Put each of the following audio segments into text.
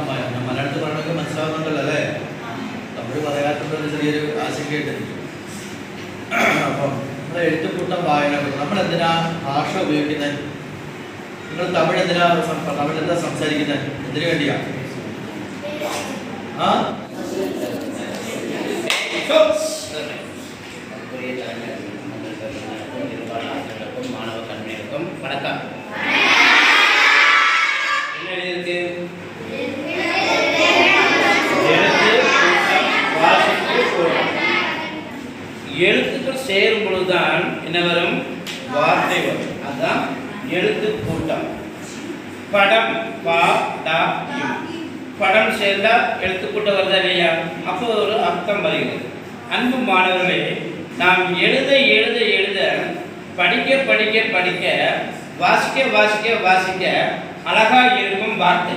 ഞാൻ മലയാളത്തിൽ പറഞ്ഞൊക്കെ മനസ്സിലാവുന്നുണ്ടല്ലോ അല്ലേ? തമിഴ് പറയാത്തതൊരു ചെറിയൊരു ആശങ്കയായിട്ട് അപ്പം നമ്മുടെ എഴുത്തുകൂട്ടം വായന നമ്മൾ എന്തിനാ ഭാഷ ഉപയോഗിക്കുന്നത് നിങ്ങൾ തമിഴ് എന്തിനാ തമിഴ് എന്താ സംസാരിക്കുന്നത് എന്തിനു വേണ്ടിയാ? ആ? Thank you. சேரும் பொழுதுதான் என்ன வரும்? வார்த்தை வரும். அதுதான் எழுத்து கூட்டம். படம் பா டா படம் சேர்ந்தா எழுத்து கூட்டம் வருதா இல்லையா? அப்போ ஒரு அர்த்தம் வருகிறது. அன்பு மாணவர்களே நாம் எழுத எழுத எழுத படிக்க படிக்க படிக்க வாசிக்க வாசிக்க வாசிக்க அழகாக இருக்கும் வார்த்தை.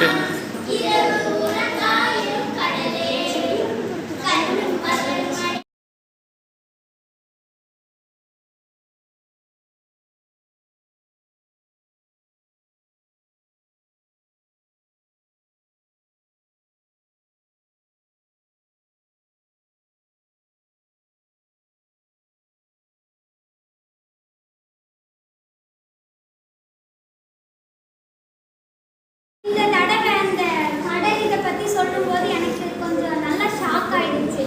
Yeah. பற்றி சொல்லும்போது எனக்கு கொஞ்சம் நல்லா ஷாக் ஆகிடுச்சு